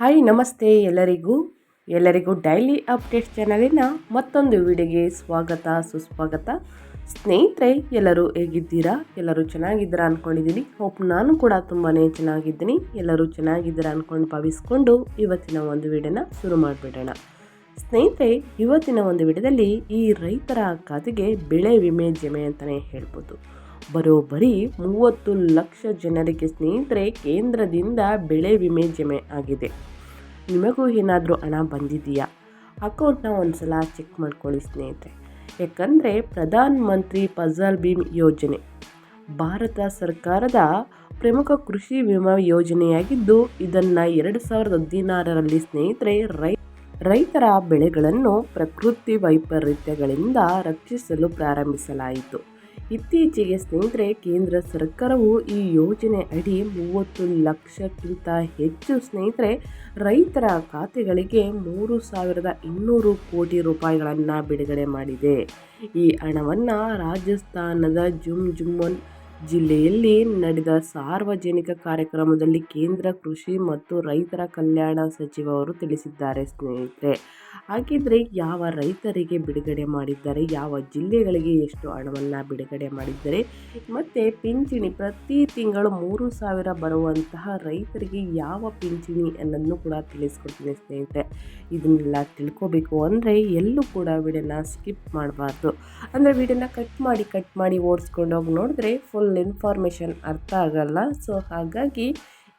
Hi ನಮಸ್ತೆ ಎಲ್ಲರಿಗೂ. ಎಲ್ಲರಿಗೂ ಡೈಲಿ ಅಪ್ಡೇಟ್ ಚಾನಲಿನ ಮತ್ತೊಂದು ವಿಡಿಯೋಗೆ ಸ್ವಾಗತ, ಸುಸ್ವಾಗತ. ಸ್ನೇಹಿತರೆ, ಎಲ್ಲರೂ ಹೇಗಿದ್ದೀರಾ? ಎಲ್ಲರೂ ಚೆನ್ನಾಗಿದ್ದೀರಾ ಅಂದ್ಕೊಂಡಿದ್ದೀನಿ ಹೋಪ್ ನಾನು ಕೂಡ ತುಂಬಾ ಚೆನ್ನಾಗಿದ್ದೀನಿ. ಎಲ್ಲರೂ ಚೆನ್ನಾಗಿದ್ದೀರಾ ಅಂದ್ಕೊಂಡು ಭಾವಿಸ್ಕೊಂಡು ಇವತ್ತಿನ ಒಂದು ವಿಡಿಯೋನ ಶುರು ಮಾಡಿಬಿಡೋಣ. ಸ್ನೇಹಿತರೆ, ಇವತ್ತಿನ ಒಂದು ವಿಡಿಯೋದಲ್ಲಿ ಈ ರೈತರ ಖಾತೆಗೆ ಬೆಳೆ ವಿಮೆ ಜಮೆ ಅಂತಲೇ ಹೇಳ್ಬೋದು. ಬರೋಬ್ಬರಿ ಮೂವತ್ತು ಲಕ್ಷ ಜನರಿಗೆ ಸ್ನೇಹಿತರೆ ಕೇಂದ್ರದಿಂದ ಬೆಳೆ ವಿಮೆ ಜಮೆ ಆಗಿದೆ. ನಿಮಗೂ ಏನಾದರೂ ಹಣ ಬಂದಿದೆಯಾ? ಅಕೌಂಟ್ನ ಒಂದು ಸಲ ಚೆಕ್ ಮಾಡ್ಕೊಳ್ಳಿ ಸ್ನೇಹಿತರೆ. ಯಾಕಂದರೆ ಪ್ರಧಾನ ಮಂತ್ರಿ ಫಸಲ್ ಭೀಮ್ ಯೋಜನೆ ಭಾರತ ಸರ್ಕಾರದ ಪ್ರಮುಖ ಕೃಷಿ ವಿಮಾ ಯೋಜನೆಯಾಗಿದ್ದು, ಇದನ್ನು ಎರಡು ಸಾವಿರದ ಹದಿನಾರರಲ್ಲಿ ಸ್ನೇಹಿತರೆ ರೈ, ರೈತರ ಬೆಳೆಗಳನ್ನು ಪ್ರಕೃತಿ ವೈಪರೀತ್ಯಗಳಿಂದ ರಕ್ಷಿಸಲು ಪ್ರಾರಂಭಿಸಲಾಯಿತು. ಇತ್ತೀಚೆಗೆ ಸ್ನೇಹಿತರೆ, ಕೇಂದ್ರ ಸರ್ಕಾರವು ಈ ಯೋಜನೆ ಅಡಿ ಮೂವತ್ತು ಲಕ್ಷಕ್ಕಿಂತ ಹೆಚ್ಚು ಸ್ನೇಹಿತರೆ, ರೈತರ ಖಾತೆಗಳಿಗೆ ಮೂರು ಸಾವಿರದ ಇನ್ನೂರು ಕೋಟಿ ರೂಪಾಯಿಗಳನ್ನು ಬಿಡುಗಡೆ ಮಾಡಿದೆ. ಈ ಹಣವನ್ನು ರಾಜಸ್ಥಾನದ ಜುಮ್ ಜುಮ್ಮನ್ ಜಿಲ್ಲೆಯಲ್ಲಿ ನಡೆದ ಸಾರ್ವಜನಿಕ ಕಾರ್ಯಕ್ರಮದಲ್ಲಿ ಕೇಂದ್ರ ಕೃಷಿ ಮತ್ತು ರೈತರ ಕಲ್ಯಾಣ ಸಚಿವರು ತಿಳಿಸಿದ್ದಾರೆ ಸ್ನೇಹಿತರೆ. ಹಾಗಿದ್ರೆ ಯಾವ ರೈತರಿಗೆ ಬಿಡುಗಡೆ ಮಾಡಿದ್ದಾರೆ, ಯಾವ ಜಿಲ್ಲೆಗಳಿಗೆ ಎಷ್ಟು ಹಣವನ್ನು ಬಿಡುಗಡೆ ಮಾಡಿದ್ದಾರೆ, ಮತ್ತು ಪಿಂಚಣಿ ಪ್ರತಿ ತಿಂಗಳು ಮೂರು ಸಾವಿರ ಬರುವಂತಹ ರೈತರಿಗೆ ಯಾವ ಪಿಂಚಣಿ ಅನ್ನೋದನ್ನು ಕೂಡ ತಿಳಿಸ್ಕೊಡ್ತೀನಿ ಸ್ನೇಹಿತರೆ. ಇದನ್ನೆಲ್ಲ ತಿಳ್ಕೊಬೇಕು ಅಂದರೆ ಎಲ್ಲೂ ಕೂಡ ವಿಡಿಯೋನ ಸ್ಕಿಪ್ ಮಾಡಬಾರ್ದು. ಅಂದರೆ ವಿಡಿಯೋನ ಕಟ್ ಮಾಡಿ ಕಟ್ ಮಾಡಿ ಓಡಿಸ್ಕೊಂಡೋಗಿ ನೋಡಿದ್ರೆ ಫುಲ್ ಇನ್ಫಾರ್ಮೇಷನ್ ಅರ್ಥ ಆಗಲ್ಲ. ಸೊ ಹಾಗಾಗಿ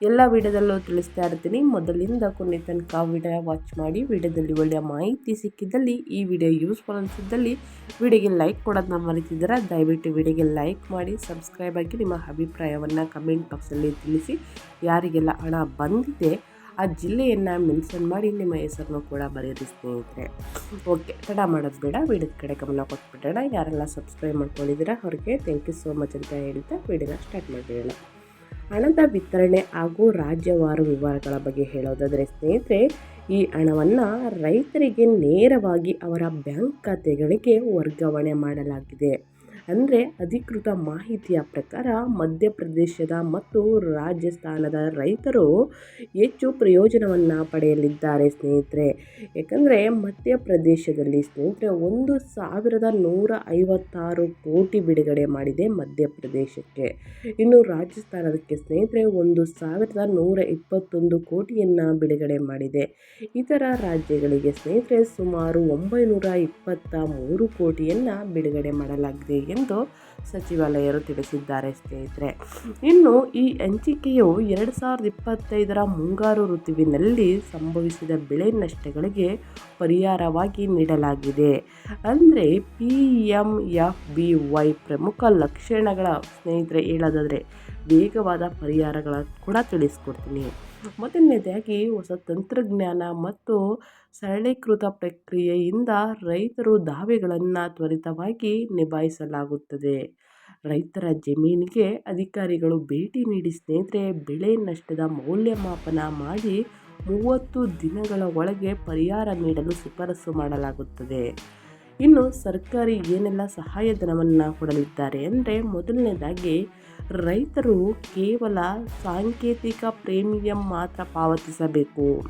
ಎಲ್ಲ ವಿಡಿಯೋದಲ್ಲೂ ತಿಳಿಸ್ತಾ ಇರ್ತೀನಿ. ಮೊದಲಿಂದ ಕೊನೆ ತನಕ ವಿಡಿಯೋ ವಾಚ್ ಮಾಡಿ, ವಿಡಿಯೋದಲ್ಲಿ ಒಳ್ಳೆಯ ಮಾಹಿತಿ ಸಿಕ್ಕಿದ್ದಲ್ಲಿ, ಈ ವಿಡಿಯೋ ಯೂಸ್ಫುಲ್ ಅನಿಸಿದ್ದಲ್ಲಿ ವಿಡಿಯೋಗೆ ಲೈಕ್ ಕೊಡೋದನ್ನ ಮರಿತಿದ್ದೀರಾ? ದಯವಿಟ್ಟು ವಿಡಿಯೋಗೆ ಲೈಕ್ ಮಾಡಿ ಸಬ್ಸ್ಕ್ರೈಬ್ ಆಗಿ ನಿಮ್ಮ ಅಭಿಪ್ರಾಯವನ್ನು ಕಮೆಂಟ್ ಬಾಕ್ಸಲ್ಲಿ ತಿಳಿಸಿ. ಯಾರಿಗೆಲ್ಲ ಹಣ ಬಂದಿದೆ ಆ ಜಿಲ್ಲೆಯನ್ನು ಮೆನ್ಷನ್ ಮಾಡಿ ನಿಮ್ಮ ಹೆಸರನ್ನು ಕೂಡ ಬರೆಯೋದು ಸ್ನೇಹಿತರೆ. ಓಕೆ, ತಡ ಮಾಡೋದು ಬೇಡ, ವಿಡಿಯೋದ ಕಡೆ ಗಮನ ಕೊಟ್ಬಿಡೋಣ. ಯಾರೆಲ್ಲ ಸಬ್ಸ್ಕ್ರೈಬ್ ಮಾಡ್ಕೊಂಡಿದ್ದೀರಾ ಅವ್ರಿಗೆ ಥ್ಯಾಂಕ್ ಯು ಸೋ ಮಚ್ ಅಂತ ಹೇಳ್ತಾ ವಿಡಿಯೋನ ಸ್ಟಾರ್ಟ್ ಮಾಡಿಬಿಡೋಣ. ಹಣದ ವಿತರಣೆ ಹಾಗೂ ರಾಜ್ಯವಾರು ವಿವರಗಳ ಬಗ್ಗೆ ಹೇಳೋದಾದರೆ ಸ್ನೇಹಿತರೆ, ಈ ಹಣವನ್ನು ರೈತರಿಗೆ ನೇರವಾಗಿ ಅವರ ಬ್ಯಾಂಕ್ ಖಾತೆಗಳಿಗೆ ವರ್ಗಾವಣೆ ಮಾಡಲಾಗಿದೆ. ಅಂದರೆ ಅಧಿಕೃತ ಮಾಹಿತಿಯ ಪ್ರಕಾರ ಮಧ್ಯಪ್ರದೇಶದ ಮತ್ತು ರಾಜಸ್ಥಾನದ ರೈತರು ಹೆಚ್ಚು ಪ್ರಯೋಜನವನ್ನು ಪಡೆಯಲಿದ್ದಾರೆ ಸ್ನೇಹಿತರೆ. ಏಕೆಂದರೆ ಮಧ್ಯಪ್ರದೇಶದಲ್ಲಿ ಸ್ನೇಹಿತರೆ ಒಂದು ಸಾವಿರದ ನೂರ ಐವತ್ತಾರು ಕೋಟಿ ಬಿಡುಗಡೆ ಮಾಡಿದೆ ಮಧ್ಯಪ್ರದೇಶಕ್ಕೆ. ಇನ್ನು ರಾಜಸ್ಥಾನದಕ್ಕೆ ಸ್ನೇಹಿತರೆ ಒಂದು ಸಾವಿರದ ನೂರ ಇಪ್ಪತ್ತೊಂದು ಕೋಟಿಯನ್ನು ಬಿಡುಗಡೆ ಮಾಡಿದೆ. ಇತರ ರಾಜ್ಯಗಳಿಗೆ ಸ್ನೇಹಿತರೆ ಸುಮಾರು ಒಂಬೈನೂರ ಇಪ್ಪತ್ತ ಮೂರು ಕೋಟಿಯನ್ನು ಬಿಡುಗಡೆ ಮಾಡಲಾಗಿದೆ ಎಂದು ಸಚಿವಾಲಯರು ತಿಳಿಸಿದ್ದಾರೆ ಸ್ನೇಹಿತರೆ. ಇನ್ನು ಈ ಹಂಚಿಕೆಯು ಎರಡು ಸಾವಿರದ ಇಪ್ಪತ್ತೈದರ ಮುಂಗಾರು ಋತುವಿನಲ್ಲಿ ಸಂಭವಿಸಿದ ಬೆಳೆ ನಷ್ಟಗಳಿಗೆ ಪರಿಹಾರವಾಗಿ ನೀಡಲಾಗಿದೆ. ಅಂದರೆ P M F B Y ಪ್ರಮುಖ ಲಕ್ಷಣಗಳ ಸ್ನೇಹಿತರೆ ಹೇಳೋದಾದರೆ ವೇಗವಾದ ಪರಿಹಾರಗಳ ಕೂಡ ತಿಳಿಸ್ಕೊಡ್ತೀನಿ. ಮೊದಲನೇದಾಗಿ ಹೊಸ ತಂತ್ರಜ್ಞಾನ ಮತ್ತು ಸರಳೀಕೃತ ಪ್ರಕ್ರಿಯೆಯಿಂದ ರೈತರು ದಾವೆಗಳನ್ನು ತ್ವರಿತವಾಗಿ ನಿಭಾಯಿಸಲಾಗುತ್ತದೆ. ರೈತರ ಜಮೀನಿಗೆ ಅಧಿಕಾರಿಗಳು ಭೇಟಿ ನೀಡಿ ಸ್ನೇಹಿತರೆ, ಬೆಳೆ ನಷ್ಟದ ಮೌಲ್ಯಮಾಪನ ಮಾಡಿ ಮೂವತ್ತು ದಿನಗಳ ಒಳಗೆ ಪರಿಹಾರ ನೀಡಲು ಶಿಫಾರಸು ಮಾಡಲಾಗುತ್ತದೆ. ಇನ್ನು ಸರ್ಕಾರಿ ಏನೆಲ್ಲ ಸಹಾಯಧನವನ್ನು ಕೊಡಲಿದ್ದಾರೆ ಅಂದರೆ ಮೊದಲನೇದಾಗಿ ರೈತರು ಕೇವಲ ಸಾಂಕೇತಿಕ ಪ್ರೀಮಿಯಂ ಮಾತ್ರ ಪಾವತಿಸಬೇಕು.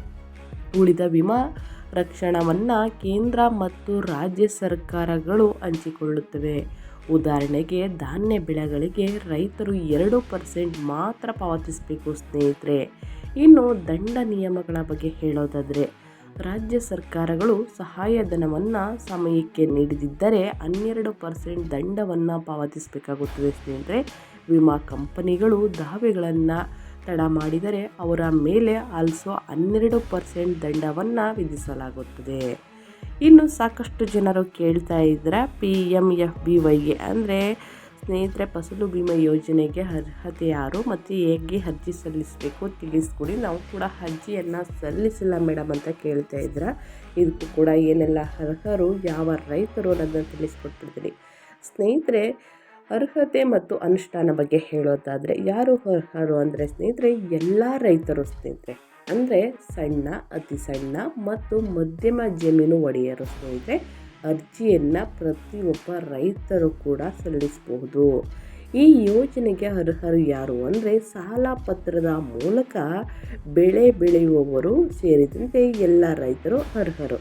ಉಳಿದ ವಿಮಾ ರಕ್ಷಣವನ್ನು ಕೇಂದ್ರ ಮತ್ತು ರಾಜ್ಯ ಸರ್ಕಾರಗಳು ಹಂಚಿಕೊಳ್ಳುತ್ತವೆ. ಉದಾಹರಣೆಗೆ, ಧಾನ್ಯ ಬೆಳೆಗಳಿಗೆ ರೈತರು ಎರಡು ಪರ್ಸೆಂಟ್ ಮಾತ್ರ ಪಾವತಿಸಬೇಕು ಸ್ನೇಹಿತರೆ. ಇನ್ನು ದಂಡ ನಿಯಮಗಳ ಬಗ್ಗೆ ಹೇಳೋದಾದರೆ, ರಾಜ್ಯ ಸರ್ಕಾರಗಳು ಸಹಾಯಧನವನ್ನು ಸಮಯಕ್ಕೆ ನೀಡದಿದ್ದರೆ ಹನ್ನೆರಡು ಪರ್ಸೆಂಟ್ ದಂಡವನ್ನು ಪಾವತಿಸಬೇಕಾಗುತ್ತದೆ ಸ್ನೇಹಿತರೆ. ವಿಮಾ ಕಂಪನಿಗಳು ದಾವೆಗಳನ್ನು ತಡ ಮಾಡಿದರೆ ಅವರ ಮೇಲೆ ಆಲ್ಸೋ ಹನ್ನೆರಡು ಪರ್ಸೆಂಟ್ ದಂಡವನ್ನು ವಿಧಿಸಲಾಗುತ್ತದೆ. ಇನ್ನು ಸಾಕಷ್ಟು ಜನರು ಕೇಳ್ತಾ ಇದ್ದಾರೆ ಪಿ ಎಂ ಎಫ್ ಬಿ ವೈಗೆ ಅಂದರೆ ಸ್ನೇಹಿತರೆ ಫಸಲು ಬಿಮಾ ಯೋಜನೆಗೆ ಅರ್ಹತೆ ಯಾರು ಮತ್ತು ಹೇಗೆ ಅರ್ಜಿ ಸಲ್ಲಿಸಬೇಕು ತಿಳಿಸ್ಕೊಡಿ. ನಾವು ಕೂಡ ಅರ್ಜಿಯನ್ನು ಸಲ್ಲಿಸಿಲ್ಲ ಮೇಡಮ್ ಅಂತ ಕೇಳ್ತಾ ಇದ್ರೆ ಇದಕ್ಕೂ ಕೂಡ ಏನೆಲ್ಲ ಅರ್ಹರು, ಯಾವ ರೈತರು ಅನ್ನೋದನ್ನು ತಿಳಿಸ್ಕೊಟ್ಬಿಡ್ತೀನಿ. ಸ್ನೇಹಿತರೆ ಅರ್ಹತೆ ಮತ್ತು ಅನುಷ್ಠಾನ ಬಗ್ಗೆ ಹೇಳೋದಾದರೆ, ಯಾರು ಅರ್ಹರು ಅಂದರೆ ಸ್ನೇಹಿತರೆ, ಎಲ್ಲ ರೈತರು ಸ್ನೇಹಿತರೆ. ಅಂದರೆ ಸಣ್ಣ, ಅತಿ ಸಣ್ಣ ಮತ್ತು ಮಧ್ಯಮ ಜಮೀನು ಒಡೆಯರು ಸ್ನೇಹಿತರೆ, ಅರ್ಜಿಯನ್ನು ಪ್ರತಿಯೊಬ್ಬ ರೈತರು ಕೂಡ ಸಲ್ಲಿಸಬಹುದು. ಈ ಯೋಜನೆಗೆ ಅರ್ಹರು ಯಾರು ಅಂದರೆ, ಸಾಲ ಪತ್ರದ ಮೂಲಕ ಬೆಳೆ ಬೆಳೆಯುವವರು ಸೇರಿದಂತೆ ಎಲ್ಲ ರೈತರು ಅರ್ಹರು.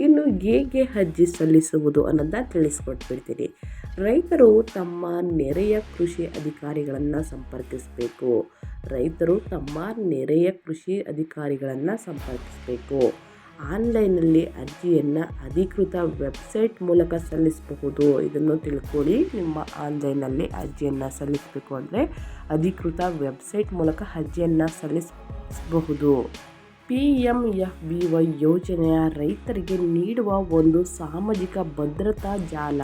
ಇನ್ನು ಹೇಗೆ ಅರ್ಜಿ ಸಲ್ಲಿಸುವುದು ಅನ್ನೋದನ್ನ ತಿಳಿಸ್ಕೊಟ್ಬಿಡ್ತೀನಿ. ರೈತರು ತಮ್ಮ ನೆರೆಯ ಕೃಷಿ ಅಧಿಕಾರಿಗಳನ್ನು ಸಂಪರ್ಕಿಸಬೇಕು. ರೈತರು ತಮ್ಮ ನೆರೆಯ ಕೃಷಿ ಅಧಿಕಾರಿಗಳನ್ನು ಸಂಪರ್ಕಿಸಬೇಕು. ಆನ್ಲೈನಲ್ಲಿ ಅರ್ಜಿಯನ್ನು ಅಧಿಕೃತ ವೆಬ್ಸೈಟ್ ಮೂಲಕ ಸಲ್ಲಿಸಬಹುದು. ಇದನ್ನು ತಿಳ್ಕೊಳ್ಳಿ. ನಿಮ್ಮ ಆನ್ಲೈನಲ್ಲಿ ಅರ್ಜಿಯನ್ನು ಸಲ್ಲಿಸಬೇಕು ಅಂದರೆ ಅಧಿಕೃತ ವೆಬ್ಸೈಟ್ ಮೂಲಕ ಅರ್ಜಿಯನ್ನು ಸಲ್ಲಿಸಬಹುದು. P M F B Y ಯೋಜನೆಯ ರೈತರಿಗೆ ನೀಡುವ ಒಂದು ಸಾಮಾಜಿಕ ಭದ್ರತಾ ಜಾಲ.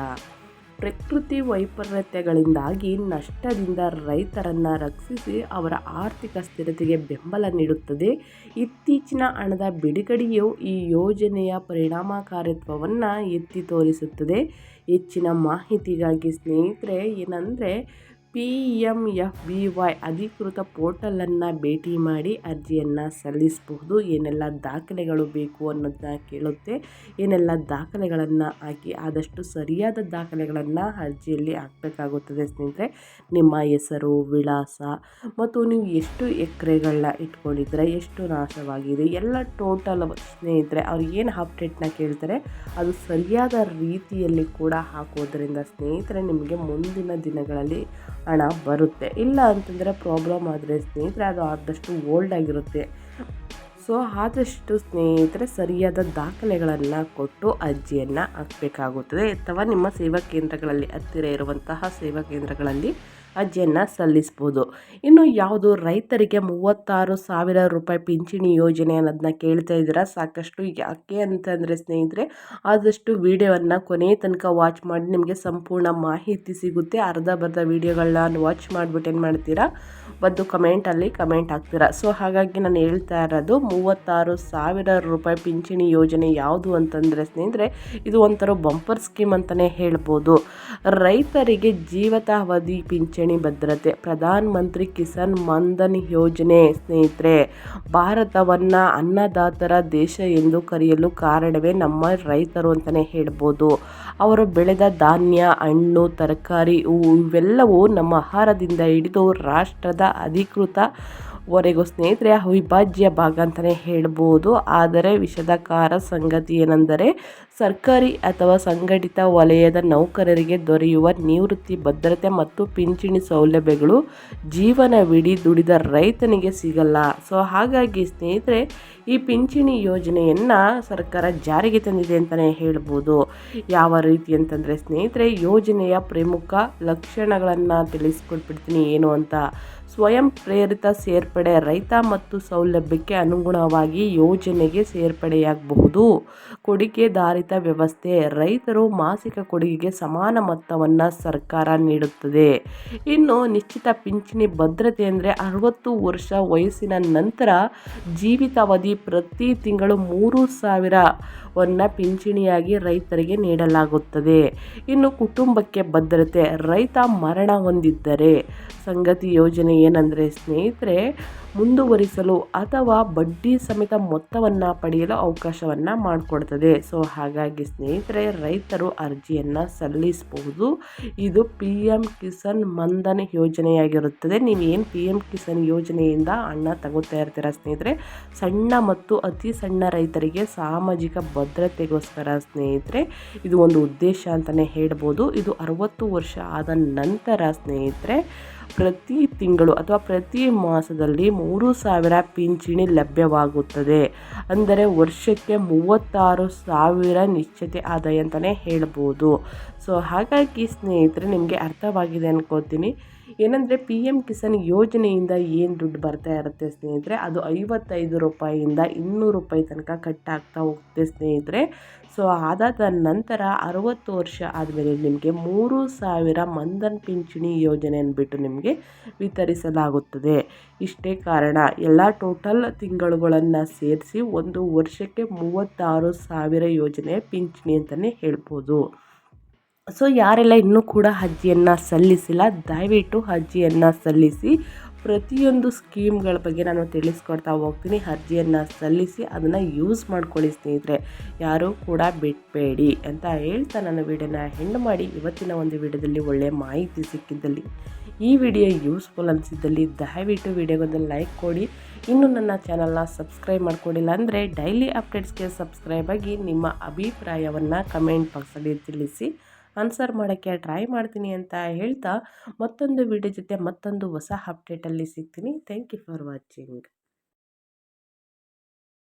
ಪ್ರಕೃತಿ ವೈಪರೀತ್ಯಗಳಿಂದಾಗಿ ನಷ್ಟದಿಂದ ರೈತರನ್ನು ರಕ್ಷಿಸಿ ಅವರ ಆರ್ಥಿಕ ಸ್ಥಿರತೆಗೆ ಬೆಂಬಲ ನೀಡುತ್ತದೆ. ಇತ್ತೀಚಿನ ಹಣದ ಬಿಡುಗಡೆಯು ಈ ಯೋಜನೆಯ ಪರಿಣಾಮಕಾರಿತ್ವವನ್ನು ಎತ್ತಿ ತೋರಿಸುತ್ತದೆ. ಹೆಚ್ಚಿನ ಮಾಹಿತಿಗಾಗಿ ಸ್ನೇಹಿತರೆ, ಏನಂದರೆ ಪಿ ಎಫ್ ಬಿ ಅಧಿಕೃತ ಪೋರ್ಟಲನ್ನು ಭೇಟಿ ಮಾಡಿ ಅರ್ಜಿಯನ್ನು ಸಲ್ಲಿಸಬಹುದು. ಏನೆಲ್ಲ ದಾಖಲೆಗಳು ಬೇಕು ಅನ್ನೋದನ್ನ ಕೇಳುತ್ತೆ. ಏನೆಲ್ಲ ದಾಖಲೆಗಳನ್ನು ಹಾಕಿ ಆದಷ್ಟು ಸರಿಯಾದ ದಾಖಲೆಗಳನ್ನು ಅರ್ಜಿಯಲ್ಲಿ ಹಾಕಬೇಕಾಗುತ್ತದೆ ಸ್ನೇಹಿತರೆ. ನಿಮ್ಮ ಹೆಸರು, ವಿಳಾಸ ಮತ್ತು ನೀವು ಎಷ್ಟು ಎಕರೆಗಳನ್ನ ಇಟ್ಕೊಂಡಿದ್ರೆ ಎಷ್ಟು ನಾಶವಾಗಿದೆ, ಎಲ್ಲ ಟೋಟಲ್ ಸ್ನೇಹಿತರೆ ಅವ್ರು ಏನು ಅಪ್ಡೇಟ್ನ ಕೇಳ್ತಾರೆ ಅದು ಸರಿಯಾದ ರೀತಿಯಲ್ಲಿ ಕೂಡ ಹಾಕೋದ್ರಿಂದ ಸ್ನೇಹಿತರೆ ನಿಮಗೆ ಮುಂದಿನ ದಿನಗಳಲ್ಲಿ ಹಣ ಬರುತ್ತೆ. ಇಲ್ಲ ಅಂತಂದರೆ ಪ್ರಾಬ್ಲಮ್ ಆದರೆ ಸ್ನೇಹಿತರೆ ಅದು ಆದಷ್ಟು ಓಲ್ಡ್ ಆಗಿರುತ್ತೆ. ಸೊ ಆದಷ್ಟು ಸ್ನೇಹಿತರೆ ಸರಿಯಾದ ದಾಖಲೆಗಳನ್ನು ಕೊಟ್ಟು ಅರ್ಜಿಯನ್ನು ಹಾಕಬೇಕಾಗುತ್ತದೆ. ಅಥವಾ ನಿಮ್ಮ ಸೇವಾ ಕೇಂದ್ರಗಳಲ್ಲಿ ಹತ್ತಿರ ಇರುವಂತಹ ಸೇವಾ ಕೇಂದ್ರಗಳಲ್ಲಿ ಅರ್ಜಿಯನ್ನು ಸಲ್ಲಿಸ್ಬೋದು. ಇನ್ನು ಯಾವುದು ರೈತರಿಗೆ ಮೂವತ್ತಾರು ಸಾವಿರ ರೂಪಾಯಿ ಪಿಂಚಣಿ ಯೋಜನೆ ಅನ್ನೋದನ್ನ ಕೇಳ್ತಾ ಇದ್ದೀರಾ? ಸಾಕಷ್ಟು ಯಾಕೆ ಅಂತಂದರೆ ಸ್ನೇಹಿತರೆ, ಆದಷ್ಟು ವಿಡಿಯೋವನ್ನು ಕೊನೆಯ ತನಕ ವಾಚ್ ಮಾಡಿ, ನಿಮಗೆ ಸಂಪೂರ್ಣ ಮಾಹಿತಿ ಸಿಗುತ್ತೆ. ಅರ್ಧ ಬರ್ಧ ವೀಡಿಯೋಗಳನ್ನ ವಾಚ್ ಮಾಡಿಬಿಟ್ಟು ಏನು ಮಾಡ್ತೀರಾ? ಒಂದು ಕಮೆಂಟಲ್ಲಿ ಕಮೆಂಟ್ ಹಾಕ್ತೀರಾ. ಸೊ ಹಾಗಾಗಿ ನಾನು ಹೇಳ್ತಾ ಇರೋದು, ಮೂವತ್ತಾರು ಸಾವಿರ ರೂಪಾಯಿ ಪಿಂಚಣಿ ಯೋಜನೆ ಯಾವುದು ಅಂತಂದರೆ ಸ್ನೇಹಿತರೆ, ಇದು ಒಂಥರ ಬಂಪರ್ ಸ್ಕೀಮ್ ಅಂತಲೇ ಹೇಳ್ಬೋದು. ರೈತರಿಗೆ ಜೀವಿತಾವಧಿ ಪಿಂಚಣಿ ಭದ್ರತೆ, ಪ್ರಧಾನ ಮಂತ್ರಿ ಕಿಸಾನ್ ಮಾನ್ಧನ್ ಯೋಜನೆ ಸ್ನೇಹಿತರೆ, ಭಾರತವನ್ನು ಅನ್ನದಾತರ ದೇಶ ಎಂದು ಕರೆಯಲು ಕಾರಣವೇ ನಮ್ಮ ರೈತರು ಅಂತಲೇ ಹೇಳ್ಬೋದು. ಅವರು ಬೆಳೆದ ಧಾನ್ಯ, ಹಣ್ಣು, ತರಕಾರಿ ಇವೆಲ್ಲವೂ ನಮ್ಮ ಆಹಾರದಿಂದ ಹಿಡಿದು ರಾಷ್ಟ್ರದ ಅಧಿಕೃತ ವರೆಗೂ ಸ್ನೇಹಿತರೆ ಅವಿಭಾಜ್ಯ ಭಾಗ ಅಂತಲೇ ಹೇಳ್ಬೋದು. ಆದರೆ ವಿಷದಕಾರ ಸಂಗತಿ ಏನೆಂದರೆ, ಸರ್ಕಾರಿ ಅಥವಾ ಸಂಘಟಿತ ವಲಯದ ನೌಕರರಿಗೆ ದೊರೆಯುವ ನಿವೃತ್ತಿ, ಭದ್ರತೆ ಮತ್ತು ಪಿಂಚಣಿ ಸೌಲಭ್ಯಗಳು ಜೀವನವಿಡೀ ದುಡಿದ ರೈತನಿಗೆ ಸಿಗಲ್ಲ. ಸೊ, ಹಾಗಾಗಿ ಸ್ನೇಹಿತರೆ, ಈ ಪಿಂಚಣಿ ಯೋಜನೆಯನ್ನು ಸರ್ಕಾರ ಜಾರಿಗೆ ತಂದಿದೆ ಅಂತಲೇ ಹೇಳ್ಬೋದು. ಯಾವ ರೀತಿ ಅಂತಂದರೆ, ಸ್ನೇಹಿತರೆ, ಯೋಜನೆಯ ಪ್ರಮುಖ ಲಕ್ಷಣಗಳನ್ನು ತಿಳಿಸ್ಕೊಟ್ಬಿಡ್ತೀನಿ. ಏನು ಅಂತ? ಸ್ವಯಂ ಪ್ರೇರಿತ ಸೇರ್ಪಡೆ, ರೈತ ಮತ್ತು ಸೌಲಭ್ಯಕ್ಕೆ ಅನುಗುಣವಾಗಿ ಯೋಜನೆಗೆ ಸೇರ್ಪಡೆಯಾಗಬಹುದು. ಕೊಡುಗೆದಾರಿತ ವ್ಯವಸ್ಥೆ, ರೈತರು ಮಾಸಿಕ ಕೊಡುಗೆಗೆ ಸಮಾನ ಮೊತ್ತವನ್ನು ಸರ್ಕಾರ ನೀಡುತ್ತದೆ. ಇನ್ನು ನಿಶ್ಚಿತ ಪಿಂಚಣಿ ಭದ್ರತೆ ಅಂದರೆ ಅರವತ್ತು ವರ್ಷ ವಯಸ್ಸಿನ ನಂತರ ಜೀವಿತಾವಧಿ ಪ್ರತಿ ತಿಂಗಳು ಮೂರು ಸಾವಿರವನ್ನು ಪಿಂಚಣಿಯಾಗಿ ರೈತರಿಗೆ ನೀಡಲಾಗುತ್ತದೆ. ಇನ್ನು ಕುಟುಂಬಕ್ಕೆ ಭದ್ರತೆ ರೈತ ಮರಣ ಹೊಂದಿದ್ದರೆ ಸಂಗತಿ ಯೋಜನೆ ಏನಂದರೆ ಸ್ನೇಹಿತರೆ ಮುಂದುವರಿಸಲು ಅಥವಾ ಬಡ್ಡಿ ಸಮೇತ ಮೊತ್ತವನ್ನು ಪಡೆಯಲು ಅವಕಾಶವನ್ನು ಮಾಡಿಕೊಡ್ತದೆ. ಸೊ, ಹಾಗಾಗಿ ಸ್ನೇಹಿತರೆ, ರೈತರು ಅರ್ಜಿಯನ್ನು ಸಲ್ಲಿಸಬಹುದು. ಇದು ಪಿ ಎಂ ಕಿಸಾನ್ ಮಂದನ್ ಯೋಜನೆಯಾಗಿರುತ್ತದೆ. ನೀವು ಏನು ಪಿ ಎಂ ಕಿಸಾನ್ ಯೋಜನೆಯಿಂದ ಹಣ ತಗೋತಾ ಇರ್ತೀರ ಸ್ನೇಹಿತರೆ? ಸಣ್ಣ ಮತ್ತು ಅತಿ ಸಣ್ಣ ರೈತರಿಗೆ ಸಾಮಾಜಿಕ ಭದ್ರತೆಗೋಸ್ಕರ ಸ್ನೇಹಿತರೆ, ಇದು ಒಂದು ಉದ್ದೇಶ ಅಂತಲೇ ಹೇಳ್ಬೋದು. ಇದು ಅರವತ್ತು ವರ್ಷ ಆದ ನಂತರ ಸ್ನೇಹಿತರೆ ಪ್ರತಿ ತಿಂಗಳು ಅಥವಾ ಪ್ರತಿ ಮಾಸದಲ್ಲಿ ಮೂರು ಸಾವಿರ ಪಿಂಚಣಿ ಲಭ್ಯವಾಗುತ್ತದೆ. ಅಂದರೆ ವರ್ಷಕ್ಕೆ ಮೂವತ್ತಾರು ಸಾವಿರ ನಿಶ್ಚಿತ ಆದಾಯ ಅಂತಲೇ ಹೇಳ್ಬೋದು. ಸೊ ಹಾಗಾಗಿ ಸ್ನೇಹಿತರೆ, ನಿಮಗೆ ಅರ್ಥವಾಗಿದೆ ಅನ್ಕೋತೀನಿ ಏನಂದರೆ ಪಿ ಎಂ ಕಿಸಾನ್ ಯೋಜನೆಯಿಂದ ಏನು ದುಡ್ಡು ಬರ್ತಾ ಇರುತ್ತೆ ಸ್ನೇಹಿತರೆ, ಅದು ಐವತ್ತೈದು ರೂಪಾಯಿಯಿಂದ ಇನ್ನೂರು ರೂಪಾಯಿ ತನಕ ಕಟ್ ಆಗ್ತಾ ಹೋಗುತ್ತೆ ಸ್ನೇಹಿತರೆ. ಸೊ ಅದಾದ ನಂತರ ಅರವತ್ತು ವರ್ಷ ಆದಮೇಲೆ ನಿಮಗೆ ಮೂರು ಸಾವಿರ ಮಂದನ್ ಪಿಂಚಣಿ ಯೋಜನೆ ಅಂದ್ಬಿಟ್ಟು ನಿಮಗೆ ವಿತರಿಸಲಾಗುತ್ತದೆ. ಇಷ್ಟೇ ಕಾರಣ, ಎಲ್ಲ ಟೋಟಲ್ ತಿಂಗಳುಗಳನ್ನು ಸೇರಿಸಿ ಒಂದು ವರ್ಷಕ್ಕೆ ಮೂವತ್ತಾರು ಸಾವಿರ ಯೋಜನೆ ಪಿಂಚಣಿ ಅಂತಲೇ ಹೇಳ್ಬೋದು. ಸೊ ಯಾರೆಲ್ಲ ಇನ್ನೂ ಕೂಡ ಅರ್ಜಿಯನ್ನು ಸಲ್ಲಿಸಿಲ್ಲ, ದಯವಿಟ್ಟು ಅರ್ಜಿಯನ್ನು ಸಲ್ಲಿಸಿ. ಪ್ರತಿಯೊಂದು ಸ್ಕೀಮ್ಗಳ ಬಗ್ಗೆ ನಾನು ತಿಳಿಸ್ಕೊಡ್ತಾ ಹೋಗ್ತೀನಿ. ಅರ್ಜಿಯನ್ನು ಸಲ್ಲಿಸಿ ಅದನ್ನು ಯೂಸ್ ಮಾಡ್ಕೊಳ್ಳಿ ಸ್ನೇಹಿತರೆ. ಯಾರೂ ಕೂಡ ಬಿಡಬೇಡಿ ಅಂತ ಹೇಳ್ತಾ ನನ್ನ ವಿಡಿಯೋನ ಹೆಣ್ಣು ಮಾಡಿ. ಇವತ್ತಿನ ಒಂದು ವಿಡಿಯೋದಲ್ಲಿ ಒಳ್ಳೆಯ ಮಾಹಿತಿ ಸಿಕ್ಕಿದ್ದಲ್ಲಿ, ಈ ವಿಡಿಯೋ ಯೂಸ್ಫುಲ್ ಅನಿಸಿದ್ದಲ್ಲಿ ದಯವಿಟ್ಟು ವಿಡಿಯೋಗೊಂದು ಲೈಕ್ ಕೊಡಿ. ಇನ್ನು ನನ್ನ ಚಾನಲ್ನ ಸಬ್ಸ್ಕ್ರೈಬ್ ಮಾಡ್ಕೊಂಡಿಲ್ಲ ಅಂದರೆ ಡೈಲಿ ಅಪ್ಡೇಟ್ಸ್ಗೆ ಸಬ್ಸ್ಕ್ರೈಬ್ ಆಗಿ ನಿಮ್ಮ ಅಭಿಪ್ರಾಯವನ್ನು ಕಮೆಂಟ್ ಬಾಕ್ಸಲ್ಲಿ ತಿಳಿಸಿ. ಆನ್ಸರ್ ಮಾಡೋಕ್ಕೆ ಟ್ರೈ ಮಾಡ್ತೀನಿ ಅಂತ ಹೇಳ್ತಾ ಮತ್ತೊಂದು ವಿಡಿಯೋ ಜೊತೆ ಮತ್ತೊಂದು ಹೊಸ ಅಪ್ಡೇಟಲ್ಲಿ ಸಿಗ್ತೀನಿ. Thank you for watching